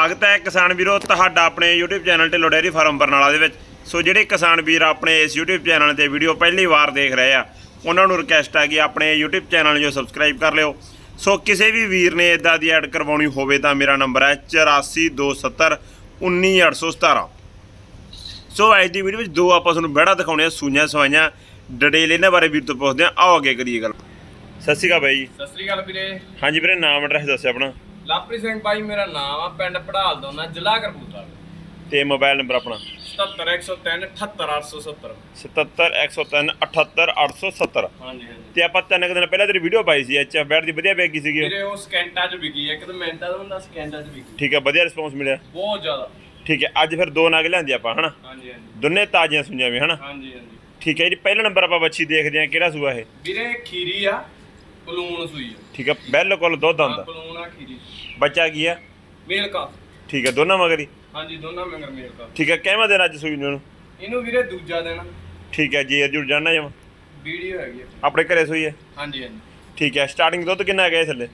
ਸਵਾਗਤ ਹੈ ਕਿਸਾਨ ਵੀਰੋ ਤੁਹਾਡਾ ਆਪਣੇ YouTube channel Dhillon dairy farm Barnala ਦੇ ਵਿੱਚ। ਸੋ ਜਿਹੜੇ ਕਿਸਾਨ ਵੀਰ ਆਪਣੇ ਇਸ YouTube ਚੈਨਲ ਤੇ ਵੀਡੀਓ ਪਹਿਲੀ ਵਾਰ ਦੇਖ ਰਹੇ ਆ ਉਹਨਾਂ ਨੂੰ ਰਿਕਵੈਸਟ ਹੈ ਕਿ ਆਪਣੇ YouTube ਚੈਨਲ ਨੂੰ ਸਬਸਕ੍ਰਾਈਬ ਕਰ ਲਿਓ। ਸੋ ਕਿਸੇ ਵੀ ਵੀਰ ਨੇ ਇਦਾਂ ਦੀ ਐਡ ਕਰਵਾਉਣੀ ਹੋਵੇ ਤਾਂ ਮੇਰਾ ਨੰਬਰ ਹੈ 8427 19817 ਸੋ ਅੱਜ ਦੀ ਵੀਡੀਓ ਵਿੱਚ ਦੋ ਆਪਾਂ ਤੁਹਾਨੂੰ ਬਹਿੜਾ ਦਿਖਾਉਣੇ ਆ ਸੂਈਆਂ ਸਵਾਈਆਂ ਡਿਟੇਲ ਇਹਨਾਂ ਬਾਰੇ ਵੀਰ ਤੋਂ ਪੁੱਛਦੇ ਆ। ਆਓ ਅੱਗੇ ਕਰੀਏ ਗੱਲ। ਸਤਿ ਸ਼੍ਰੀ ਅਕਾਲ ਬਾਈ ਜੀ। ਸਤਿ ਸ੍ਰੀ ਅਕਾਲ ਵੀਰੇ। ਹਾਂਜੀ ਵੀਰੇ ਨਾਮ ਐਡਰੈਸ ਦੱਸਿਓ ਆਪਣਾ। ਲਵਪ੍ਰੀਤ ਸਿੰਘ ਬਾਈ ਮੇਰਾ ਨਾਮ ਆ ਪਿੰਡ ਪੜਾਲ ਦੋਨਾ ਜ਼ਿਲ੍ਹਾ ਕਰਪੂਰਥਲਾ ਤੇ ਮੋਬਾਈਲ ਨੰਬਰ ਆਪਣਾ? 77103 78870 77103 78870 ਹਾਂਜੀ ਹਾਂਜੀ। ਤੇ ਆਪਾਂ ਤਿੰਨ ਕੁ ਦਿਨ ਪਹਿਲਾਂ ਤੇਰੀ ਵੀਡੀਓ ਪਾਈ ਸੀ ਐਚ ਬੈਟ ਦੀ ਵਧੀਆ ਬੈਗੀ ਸੀਗੀ। ਵੀਰੇ ਉਹ ਸਕੈਂਟਾ ਚ ਵਿਕੀ ਹੈ ਇੱਕ ਤਾਂ ਮਿੰਟਾਂ ਦਾ ਹੁੰਦਾ ਸਕੈਂਟਾ ਚ ਵਿਕੀ। ਠੀਕ ਹੈ ਵਧੀਆ ਰਿਸਪੌਂਸ ਮਿਲਿਆ। ਬਹੁਤ ਜ਼ਿਆਦਾ। ਠੀਕ ਹੈ ਅੱਜ ਫਿਰ ਦੋ ਨਗ ਲਿਆਂਦੇ ਆਪਾਂ ਹਨਾ? ਹਾਂਜੀ ਹਾਂਜੀ। ਦੋਨੇ ਤਾਜ਼ੀਆਂ ਸੁਈਆਂ ਵੀ ਹਨਾ? ਹਾਂਜੀ ਹਾਂਜੀ। ਠੀਕ ਹੈ ਜੀ ਪਹਿਲਾ ਨੰਬਰ ਆਪਾਂ ਬੱਚੀ ਦੇਖਦੇ ਹਾਂ ਕਿਹੜਾ ਸੂਆ ਇਹ? ਵੀਰੇ ਖੀਰੀ ਆ। ਪਲੂਣ ਸੂਈ ਆ। ਠੀਕ ਹੈ ਬਿਲਕੁਲ ਦੁੱਧ ਆਉਂਦਾ। ਪਲੂਣ ਆ ਖੀਰੀ। ਬੱਚਾ ਕੀ ਆ? ਮੇਲ ਕਾ ਠੀਕ ਹੈ ਦੋਨਾਂ ਮਗਰੀ ਹਾਂਜੀ ਦੋਨਾਂ ਮੰਗਰ ਮੇਲ ਕਾ ਠੀਕ ਹੈ ਕਿਵੇਂ ਦਿਨ ਅੱਜ ਸੂਈ ਨੂੰ ਇਹਨੂੰ? ਵੀਰੇ ਦੂਜਾ ਦਿਨ ਠੀਕ ਹੈ ਜੀ ਜੁੜ ਜਾਣਾ ਜਮ। ਵੀਡੀਓ ਹੈਗੀ ਆ। ਆਪਣੇ ਘਰੇ ਸੂਈ ਹੈ ਹਾਂਜੀ ਹਾਂਜੀ। ਠੀਕ ਹੈ ਸਟਾਰਟਿੰਗ ਦੁੱਧ ਕਿੰਨਾ ਹੈਗਾ ਇਹ ਥੱਲੇ?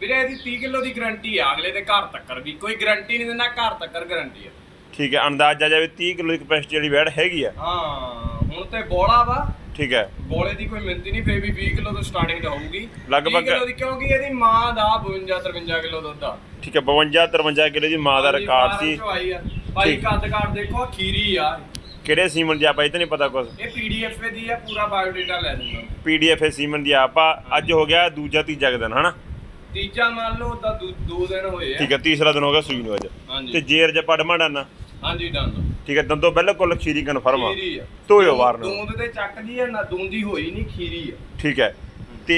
ਵੀਰੇ ਇਹਦੀ 30 ਕਿਲੋ ਦੀ ਗਾਰੰਟੀ ਆ ਅਗਲੇ ਦੇ ਘਰ ਤੱਕਰ ਵੀ। ਕੋਈ ਗਾਰੰਟੀ ਨਹੀਂ ਦਿੰਦਾ ਘਰ ਤੱਕਰ ਗਾਰੰਟੀ ਆ। ਠੀਕ ਹੈ ਅੰਦਾਜ਼ਾ ਜਾਵੇ 30 ਕਿਲੋ ਦੀ ਕਪੈਸਿਟੀ ਵਾਲੀ ਬੈੜ ਹੈਗੀ ਆ। ਹਾਂ ਹੁਣ ਤੇ ਬੋਲਾ ਵਾ। ਠੀਕ ਹੈ। ਬੋਲੇ ਦੀ ਕੋਈ ਮਿੰਤੀ ਨਹੀਂ ਫੇਰ ਵੀ 20 ਕਿਲੋ ਤੋਂ ਸਟਾਰਟਿੰਗ ਹੋਊਗੀ। ਲਗਭਗ- 20 ਕਿਲੋ ਦੀ ਕਿਉਂਕਿ ਇਹਦੀ ਮਾਂ ਦਾ 52 53 ਕਿਲੋ ਦੁੱਧ ਆ। ਠੀਕ ਹੈ 52 53 ਕਿਲੋ ਦੀ ਮਾਂ ਦਾ ਰਿਕਾਰਡ ਸੀ। ਭਾਈ ਠੀਕ। ਕੱਦ ਕਾਟ ਦੇਖੋ ਖੀਰੀ ਆ। ਕਿਹੜੇ ਸੀਮਨ ਦੀ ਆਪਾਂ ਇਹ ਤਾਂ ਨਹੀਂ ਪਤਾ ਕੁਝ ਇਹ ਪੀਡੀਐਫ ਦੀ ਆ ਪੂਰਾ ਬਾਇਓਡਾਟਾ ਲੈ ਦੂੰਗਾ ਪੀਡੀਐਫ ਸੀਮਨ ਦੀ ਆਪ ਅੱਜ ਹੋ ਗਿਆ ਦੂਜਾ ਤੀਜਾ ਕੁ ਦਿਨ ਹਨਾ? ਤੀਜਾ ਮੰਨ ਲਓ ਤਾਂ ਦੋ ਦਿਨ ਹੋਏ ਆ। ਠੀਕ ਹੈ ਤੀਸਰਾ ਦਿਨ ਹੋ ਗਿਆ ਸੂਈ ਨੂੰ ਅੱਜ। ਤੇ ਜੇਰ ਜਪਾ ਡਮਾਡਾ ਨਾ। ਹਾਂਜੀ ਡਨ ਠੀਕ ਹੈ ਦੰਦੋ ਬਿਲਕੁਲ ਖੀਰੀ ਕਨਫਰਮ ਆ। ਖੀਰੀ ਆ। ਧੋਇਓ ਵਾਰ ਨੂੰ। ਦੂੰਦ ਤੇ ਚੱਕਦੀ ਆ ਨਾ ਦੂੰਦੀ ਹੋਈ ਨਹੀਂ ਖੀਰੀ ਆ। ਠੀਕ ਹੈ ਤੇ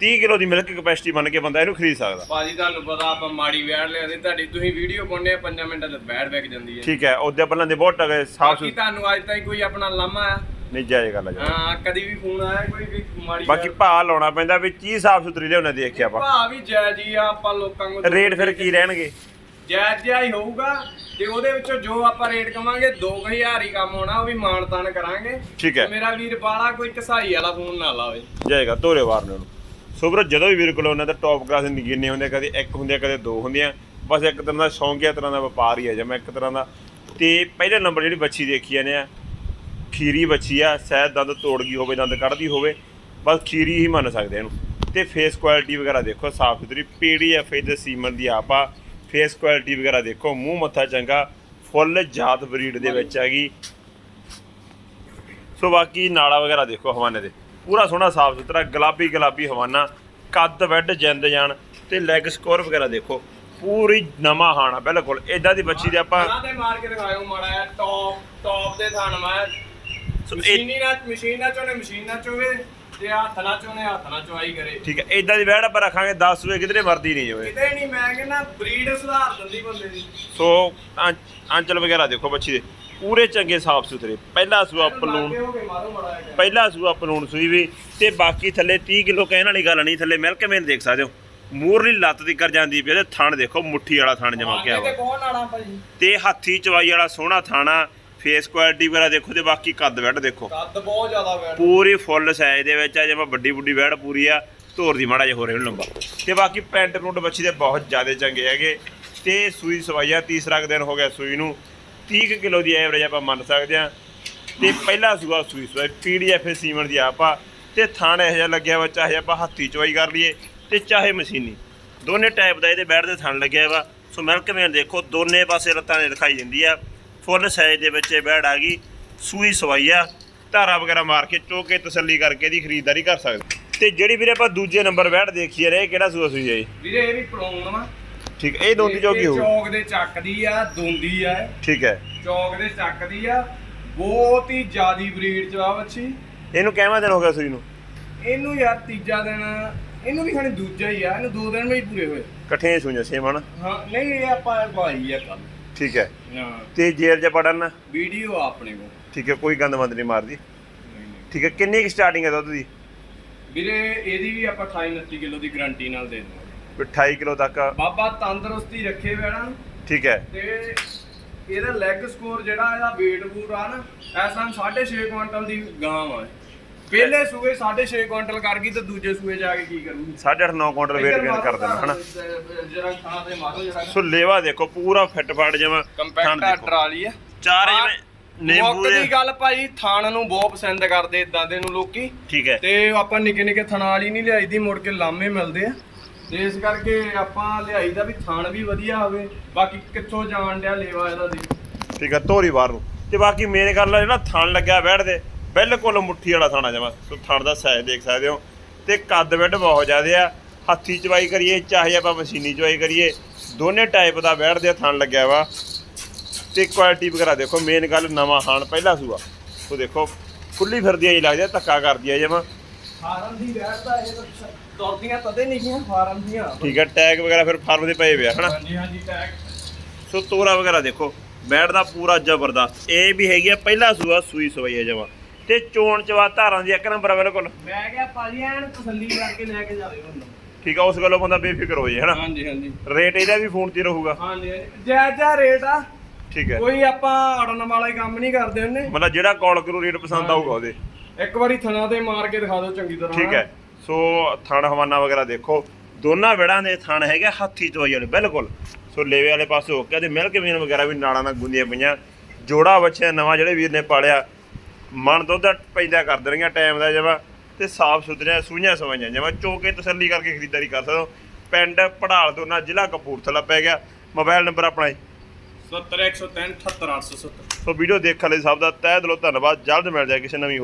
30 ਕਿਲੋ ਦੀ ਮਿਲਕ ਕਪੈਸਿਟੀ ਬਣ ਕੇ ਬੰਦਾ ਇਹਨੂੰ ਖਰੀਦ ਸਕਦਾ। ਭਾਜੀ ਤੁਹਾਨੂੰ ਪਤਾ ਆਪਾਂ ਮਾੜੀ ਵੈੜ ਲਿਆਦੇ ਤੁਹਾਡੀ ਤੁਸੀਂ ਵੀਡੀਓ ਪਾਉਂਦੇ ਆ 5 ਮਿੰਟਾਂ ਤੇ ਵੈੜ ਵਿਕ ਜਾਂਦੀ ਹੈ ਠੀਕ ਹੈ ਉਹਦੇ ਪਹਿਲਾਂ ਦੇ ਬਹੁਤ ਟਗੇ ਸਾਫ਼ ਬਾਕੀ ਤੁਹਾਨੂੰ ਅੱਜ ਤਾਈਂ ਕੋਈ ਆਪਣਾ ਲਾਮਾ ਆ? ਨਹੀਂ ਜਾਏ ਗੱਲ ਆ ਹਾਂ ਕਦੀ ਵੀ ਫੋਨ ਆਇਆ ਕੋਈ ਵੀ ਮਾੜੀ ਬਾਕੀ ਭਾਅ ਲਾਉਣਾ ਪੈਂਦਾ ਵੀ ਕੀ ਸਾਫ਼ ਸੁਥਰੀ ਲਿਆਉਣਾ ਦੇਖ ਕੇ ਆਪਾਂ। ਭਾ ਵੀ ਜਾਇਜ਼ ਹੀ ਆ ਆਪਾਂ ਲੋਕਾਂ ਨੂੰ ਰੇਟ ਫਿਰ ਕੀ ਰਹਿਣਗੇ? ਜਾਇਜ਼ ਜਿਹਾ ਹੀ ਹੋਊਗਾ ਤੇ ਉਹਦੇ ਵਿੱਚੋਂ ਜੋ ਆਪਾਂ ਰੇਟ ਕਵਾਂਗੇ 2000 ਹੀ ਕੰਮ ਹੋਣਾ ਉਹ ਵੀ ਮਾਣ ਕਰਾਂਗੇ। ਠੀਕ ਹੈ। ਤੇ ਮੇਰਾ ਵੀਰ ਬਾਲਾ ਕੋਈ ਕਸਾਈ ਵਾਲਾ ਫੋਨ ਨਾ ਲਾਵੇ। ਜਾਏਗਾ ਤੋਰੇ ਵਾਰ ਨੂੰ। ਸੋ ਵੀਰੋ ਜਦੋਂ ਵੀ ਵੀਰ ਕੋਲ ਉਹਨਾਂ ਦਾ ਟੌਪ ਕਲਾਸ ਦੀ ਗਿੰਨੇ ਹੁੰਦੇ ਆ, ਕਦੇ ਇੱਕ ਹੁੰਦੇ ਆ, ਕਦੇ ਦੋ ਹੁੰਦੇ ਆ। ਬਸ ਇੱਕ ਤਰ੍ਹਾਂ ਦਾ ਸ਼ੌਂਕੀਆ ਤਰ੍ਹਾਂ ਦਾ ਵਪਾਰ ਹੀ ਹੈ ਜਿਵੇਂ ਇੱਕ ਤਰ੍ਹਾਂ ਦਾ। ਤੇ ਪਹਿਲੇ ਨੰਬਰ ਜਿਹੜੀ ਬੱਚੀ ਦੇਖੀ ਜਾਂਦੇ ਆ ਖੀਰੀ ਬੱਚੀ ਆ ਸ਼ਾਇਦ ਦੰਦ ਤੋੜ ਗਈ ਹੋਵੇ ਦੰਦ ਕੱਢਦੀ ਹੋਵੇ ਬਸ ਖੀਰੀ ਹੀ ਮੰਨ ਸਕਦੇ ਇਹਨੂੰ। ਤੇ ਫੇਸ ਕੁਆਲਿਟੀ ਵਗੈਰਾ ਦੇਖੋ ਸਾਫ਼ ਸੁਥਰੀ ਪੀਡੀਐਫ ਇਹਦੇ ਸੀਮਨ ਦੀ ਆਪ ਆ ਫੇਸ ਕੁਆਲਿਟੀ ਵਗੈਰਾ ਦੇਖੋ ਮੂੰਹ ਮੱਥਾ ਚੰਗਾ ਫੁੱਲ ਜਾਤ ਬਰੀਡ ਦੇ ਵਿੱਚ ਹੈਗੀ। ਸੋ ਬਾਕੀ ਨਾਲਾ ਵਗੈਰਾ ਦੇਖੋ ਹਵਾਨੇ ਦੇ। ਪੂਰਾ ਸੋਹਣਾ ਸਾਫ਼ ਸੁਥਰਾ ਗੁਲਾਬੀ ਗੁਲਾਬੀ ਹਵਾਨਾ। ਕੱਦ ਵੈਡ ਜਿੰਦ ਜਾਣ ਤੇ ਲੈਗ ਸਕੋਰ ਵਗੈਰਾ ਦੇਖੋ ਪੂਰੀ ਨਵਾਂ ਹਾਣਾ ਬਿਲਕੁਲ। ਇਦਾਂ ਦੀ ਬੱਚੀ ਦੇ ਆਪਾਂ ਤੇ ਮਾਰ ਕੇ ਦਿਖਾਇਓ ਮਾੜਾ ਜਿਹਾ ਟੌਪ ਟੌਪ ਦੇ ਥਣ ਮੈਂ। ਮਸ਼ੀਨੀ ਨਾਲ ਮਸ਼ੀਨ ਨਾਲ ਚੋਣੇ ਮਸ਼ੀਨ ਨਾਲ ਚੋਵੇ। ਤੇ ਹੱਥ ਨਾਲ ਚੋਣੇ ਹੱਥ ਨਾਲ ਚਵਾਈ ਕਰੇ। ਠੀਕ ਹੈ ਇਦਾਂ ਦੀ ਵੈੜ ਆਪਾਂ ਰੱਖਾਂਗੇ 10 ਵੇ ਕਿਧਰੇ ਮਰਦੀ ਨਹੀਂ ਹੋਵੇ। ਕਿਤੇ ਨਹੀਂ ਮੈਂ ਕਹਿੰਦਾ ਬਰੀਡ ਸੁਧਾਰ ਦਿੰਦੀ ਬੰਦੇ ਦੀ। ਸੋ ਆਂ- ਆਂਚਲ ਵਗੈਰਾ ਦੇਖੋ ਬੱਚੀ ਦੇ। ਪੂਰੇ ਚੰਗੇ ਸਾਫ਼ ਸੁਥਰੇ। ਪਹਿਲਾ ਸੂਆ ਪਲੂਣ। ਲਾਗੇ ਹੋ ਕੇ ਮਾਰੋ ਮਾੜਾ ਜਿਹਾ ਪਹਿਲਾ ਸੂਆ ਪਲੂਣ ਸੂਈ ਵੀ ਤੇ ਬਾਕੀ ਥੱਲੇ 30 ਕਿਲੋ ਕਹਿਣ ਵਾਲੀ ਗੱਲ ਨਹੀਂ ਥੱਲੇ ਮਿਲਕ ਮੇਨ ਦੇਖ ਸਕਦੇ ਹੋ। ਮੂਰਲੀ ਲੱਤ ਦੀ ਕਰ ਜਾਂਦੀ ਪਈ ਤੇ ਥਣ ਦੇਖੋ ਮੁੱਠੀ ਵਾਲਾ ਥਣ ਜਮਾ ਕੇ ਤੇ ਆਵਾ ਕੌਣ ਆਣਾ ਭਾਜੀ ਤੇ ਹਾਥੀ ਚਵਾਈ ਵਾਲਾ ਸੋਹਣਾ ਥਾਣਾ ਫੇਸ ਕੁਆਲਿਟੀ ਵਗੈਰਾ ਦੇਖੋ ਤੇ ਬਾਕੀ ਕੱਦ ਵੈੜ ਦੇਖੋ। ਕੱਦ ਬਹੁਤ ਜ਼ਿਆਦਾ ਵੈੜ ਪੂਰੀ ਫੁੱਲ ਸਾਈਜ਼ ਦੇ ਵਿੱਚ ਆ ਜਿਵੇਂ ਵੱਡੀ ਵੱਡੀ ਵੈੜ ਪੂਰੀ ਆ ਧੋਰ ਦੀ ਮਾੜਾ ਜਿਹਾ ਹੋ ਰਿਹਾ ਲੰਬਾ। ਤੇ ਬਾਕੀ ਪੈਂਟ ਪੁੰਟ ਬੱਚੀ ਦੇ ਬਹੁਤ ਜ਼ਿਆਦਾ ਚੰਗੇ ਹੈਗੇ। ਤੇ ਸੂਈ ਸਵਾਈਆ ਤੀਸਰਾ ਕੁ ਦਿਨ ਹੋ ਗਿਆ ਸੂਈ ਨੂੰ। 30 ਕਿਲੋ ਦੀ ਐਵਰੇਜ ਆਪਾਂ ਮੰਨ ਸਕਦੇ ਆ ਤੇ ਪਹਿਲਾ ਸੂਆ ਸੂਈ ਸਵਾਈ ਪੀਡੀਐਫ ਸੀਮਨ ਦੀ ਆਪਾ ਤੇ ਥਾਣ ਇਹੋ ਜਿਹਾ ਲੱਗਿਆ ਵਾ ਚਾਹੇ ਆਪਾਂ ਹੱਥੀ ਚਵਾਈ ਕਰ ਲਈਏ ਤੇ ਚਾਹੇ ਮਸ਼ੀਨੀ। ਦੋਨੇ ਟਾਈਪ ਦਾ ਇਹਦੇ ਬੈਠ ਦੇ ਥਣ ਲੱਗਿਆ ਵਾ। ਸੋ ਮਿਲਕ ਮੇਨ ਦੇਖੋ ਦੋਨੇ ਪਾਸੇ ਲੱਤਾਂ ਨੇ ਦਿਖਾਈ ਦਿੰਦੀ ਆ। ਫੁੱਲ ਸਾਈਜ਼ ਦੇ ਵਿੱਚ ਇਹ ਬੈੜ ਆ ਗਈ ਸੂਈ ਸਵਾਈ ਆ ਧਾਰਾ ਵਗੈਰਾ ਮਾਰ ਕੇ ਚੋ ਕੇ ਤਸੱਲੀ ਕਰਕੇ ਇਹਦੀ ਖਰੀਦਦਾਰੀ ਕਰ ਸਕਦੇ। ਤੇ ਜਿਹੜੀ ਵੀਰੇ ਆਪਾਂ ਦੂਜੇ ਨੰਬਰ ਬੈੜ ਦੇਖੀਏ ਰੇ ਕਿਹੜਾ ਸੂਆ ਸੂਈ ਹੈ ਜੀ? ਵੀਰੇ ਇਹ ਵੀ ਪਲੌਣ ਵਾ। ਠੀਕ ਇਹ ਦੋਂਦੀ ਇਹ ਹੋਊ? ਚੌਕ ਦੇ ਚੱਕਦੀ ਆ ਦੋਂਦੀ ਆ। ਠੀਕ ਹੈ। ਚੌਕ ਦੇ ਚੱਕਦੀ ਆ ਬਹੁਤ ਹੀ ਜ਼ਿਆਦੀ ਬਰੀਡ ਚ ਆ ਬੱਚੀ ਇਹਨੂੰ ਕਿੰਨਾ ਦਿਨ ਹੋ ਗਿਆ ਸੂਈ ਨੂੰ? ਇਹਨੂੰ ਯਾਰ ਤੀਜਾ ਦਿਨ ਇਹਨੂੰ ਵੀ ਖਾਣੀ ਦੂਜਾ ਹੀ ਆ ਇਹਨੂੰ ਦੋ ਦਿਨ ਵਿੱਚ ਪੂਰੇ ਹੋਏ। ਇਕੱਠੇ ਸੂਈਆਂ ਸੇਮ ਹਨ ਹਾਂ ਨਹੀਂ ਇਹ ਆਪਾਂ ਭਾਈ ਆ ਕੱਲ ਠੀਕ ਹੈ। ਹਾਂ। ਤੇ ਜੇਰ ਜ ਪੜਨ ਵੀਡੀਓ ਆ ਆਪਣੇ ਕੋਲ। ਠੀਕ ਹੈ ਕੋਈ ਗੰਦ ਮੰਦ ਨਹੀਂ ਮਾਰਦੀ। ਠੀਕ ਹੈ ਕਿੰਨੀ ਸਟਾਰਟਿੰਗ ਹੈ ਦੁੱਧ ਦੀ? ਵੀਰੇ ਇਹਦੀ ਵੀ ਆਪਾਂ 28 29 ਕਿਲੋ ਦੀ ਗਾਰੰਟੀ ਨਾਲ ਦੇ ਦਿੰਦੇ ਵੀ 28 ਕਿਲੋ ਤੱਕ। ਬਾਬਾ ਤੰਦਰੁਸਤੀ ਰੱਖੇ ਬੈਣਾ ਠੀਕ ਹੈ। ਤੇ ਇਹਦਾ ਲੈਗ ਸਕੋਰ ਜਿਹੜਾ ਇਹਦਾ weight ਆ ਨਾ ਐਸਾ 6.5 ਕੁਇੰਟਲ ਦੀ ਗਾਂ ਆ ਪਹਿਲੇ ਸੂਏ 6.5 ਕੁਇੰਟਲ ਕਰ ਗਈ ਤੇ ਦੂਜੇ ਸੂਏ ਜਾ ਕੇ ਕੀ ਕਰੂਗੀ? 8.5 9 ਕੁਇੰਟਲ weight gain ਕਰ ਦੇਣਾ ਹਨਾ? ਜਰਾ ਖਾਣਾ ਤੇ ਮਾਰੋ ਜਰਾ ਸੋ ਲੇਵਾ ਦੇਖੋ ਪੂਰਾ ਫਿੱਟ ਫਾੜ ਜਾਵਾਂ ਕੰਪੈਕਟ ਵਾਲੀ ਆ। ਚਾਰ ਜਿਵੇਂ ਨਿੰਬੂ ਦੇ ਗੱਲ ਭਾਈ ਥਾਣ ਨੂੰ ਬਹੁਤ ਪਸੰਦ ਕਰਦੇ ਇਦਾਂ ਦੇ ਨੂੰ ਲੋਕੀ। ਠੀਕ ਹੈ। ਤੇ ਆਪਾਂ ਨਿੱਕੇ ਨਿੱਕੇ ਥਣਾ ਵਾਲੀ ਨਹੀਂ ਲਿਆਈ ਦੀ ਮੁੜ ਕੇ ਲਾਮੇ ਮਿਲਦੇ ਆ। ਤੇ ਇਸ ਕਰਕੇ ਆਪਾਂ ਲਿਆਈ ਦਾ ਵੀ ਥਣ ਵੀ ਵਧੀਆ ਹੋਵੇ। ਬਾਕੀ ਕਿੱਥੋਂ ਜਾਣ ਡਿਆ ਲੇਵਾ ਇਹਦਾ ਦੀ ਠੀਕ ਹੈ ਧੋਰੀ ਬਾਹਰ ਨੂੰ। ਤੇ ਬਾਕੀ ਮੇਨ ਗੱਲ ਜਿਹੜਾ ਥਣ ਲੱਗਿਆ ਬੈਠਦੇ ਬਿਲਕੁਲ ਮੁੱਠੀ ਵਾਲਾ ਥਾਣਾ ਜਮਾ। ਸੋ ਥਣ ਦਾ ਸਾਈਜ਼ ਦੇਖ ਸਕਦੇ ਹੋ। ਤੇ ਕੱਦ ਬੈੱਡ ਬਹੁਤ ਜ਼ਿਆਦੇ ਆ। ਹੱਥੀ ਚਵਾਈ ਕਰੀਏ ਚਾਹੇ ਆਪਾਂ ਮਸ਼ੀਨੀ ਚਵਾਈ ਕਰੀਏ ਦੋਨੇ ਟਾਈਪ ਦਾ ਬੈਠਦੇ ਆ ਥਣ ਲੱਗਿਆ ਵਾ। ਤੇ ਕੁਆਲਿਟੀ ਵਗੈਰਾ ਦੇਖੋ ਮੇਨ ਗੱਲ ਨਵਾਂ ਹਾਣ ਪਹਿਲਾ ਸੂਆ। ਸੋ ਦੇਖੋ ਖੁੱਲੀ ਫਿਰਦੀ ਆ ਜੀ ਲੱਗਦੀ ਧੱਕਾ ਕਰਦੀ ਆ ਜਮਾ। ਫਾਰਮ ਦੀ ਵੈਟ ਦਾ ਇਹ ਤਾਂ ਤੁਰਦੀਆਂ ਤਦੇ ਨਹੀਂ ਗੀਆਂ ਫਾਰਮ ਦੀਆਂ। ਠੀਕ ਹੈ ਟੈਗ ਵਗੈਰਾ ਫਿਰ ਫਾਰਮ ਦੇ ਪਏ ਪਿਆ ਹਨਾ? ਹਾਂਜੀ ਹਾਂਜੀ ਟੈਗ। ਸੋ ਤੋਰਾ ਵਗੈਰਾ ਦੇਖੋ ਬੈਟ ਦਾ ਪੂਰਾ ਜ਼ਬਰਦਸਤ। ਇਹ ਵੀ ਹੈਗੀ ਆ ਪਹਿਲਾ ਸੂਆ ਸੂਈ ਸਵਾਈ ਆ ਜਮਾ। ਤੇ ਚੋਣ ਚਵਾ ਧਾਰਾਂ ਦੀ ਇੱਕ ਨੰਬਰ ਆ ਬਿਲਕੁਲ। ਮੈਂ ਕਿਹਾ ਭਾਜੀ ਐਨ ਤਸੱਲੀ ਕਰਕੇ ਲੈ ਕੇ ਜਾਵੇ ਹੁਣ ਠੀਕ ਆ ਉਸ ਗੱਲੋਂ ਬੰਦਾ ਬੇਫਿਕਰ ਹੋ ਜੇ ਹਨਾ? ਹਾਂਜੀ ਹਾਂਜੀ। ਰੇਟ ਇਹਦਾ ਵੀ ਫੋਨ ਤੇ ਰਹੂਗਾ। ਹਾਂਜੀ ਜੈ ਜੈ ਰੇਟ ਆ। ਠੀਕ ਹੈ। ਕੋਈ ਆਪਾਂ ਅੜਨ ਵਾਲਾ ਹੀ ਕੰਮ ਨਹੀਂ ਕਰਦੇ ਹੁੰਨੇ ਮਤਲਬ ਜਿਹੜਾ ਕਾਲ ਕਰੂ ਰੇਟ ਪਸੰਦ ਆਊਗਾ ਉਹਦੇ। ਇੱਕ ਵਾਰੀ ਥਣਾ ਤੇ ਮਾਰ ਕੇ ਦਿਖਾ ਦਿਓ ਚੰਗੀ ਤਰ੍ਹਾਂ ਠੀਕ ਹੈ। ਸੋ ਥਣ ਹਵਾਨਾ ਵਗੈਰਾ ਦੇਖੋ। ਦੋਨਾਂ ਵਿੜਾਂ ਦੇ ਥਣ ਹੈਗੇ ਹੱਥੀ ਚਵਾਈ ਵਾਲੇ ਬਿਲਕੁਲ। ਸੋ ਲੇਵੇ ਵਾਲੇ ਪਾਸੇ ਹੋ ਕੇ ਤੇ ਮਿਲਕ ਵੀਨ ਵਗੈਰਾ ਵੀ ਨਾਲਾਂ ਨਾਲ ਗੁੰਦੀਆਂ ਪਈਆਂ। ਜੋੜਾ ਬੱਚਿਆ ਨਵਾਂ ਜਿਹੜੇ ਵੀਰ ਨੇ ਪਾਲਿਆ। ਮਨ ਦੁੱਧ ਪੈਂਦਾ ਕਰ ਦੇਣਗੀਆਂ ਟਾਈਮ ਦਾ ਜਮਾ ਤੇ ਸਾਫ਼ ਸੁਥਰੀਆਂ ਸੂਈਆਂ ਸਵਾਈਆਂ ਜਮਾ ਚੋਕੇ ਤਸੱਲੀ ਕਰਕੇ ਖਰੀਦਦਾਰੀ ਕਰ ਸਕਦੇ ਹੋ। ਪਿੰਡ ਪੜਾਲ ਤੋਂ ਨਾ ਜ਼ਿਲ੍ਹਾ ਕਪੂਰਥਲਾ ਪੈ ਗਿਆ। ਮੋਬਾਈਲ ਨੰਬਰ ਆਪਣਾ ਜੀ। 7103 78870 ਸੋ ਵੀਡੀਓ ਦੇਖਣ ਲਈ ਸਭ ਦਾ ਤਹਿ ਦਿਲੋਂ ਧੰਨਵਾਦ। ਜਲਦ ਮਿਲ ਜਾਏ ਕਿਸੇ ਨਵੀਂ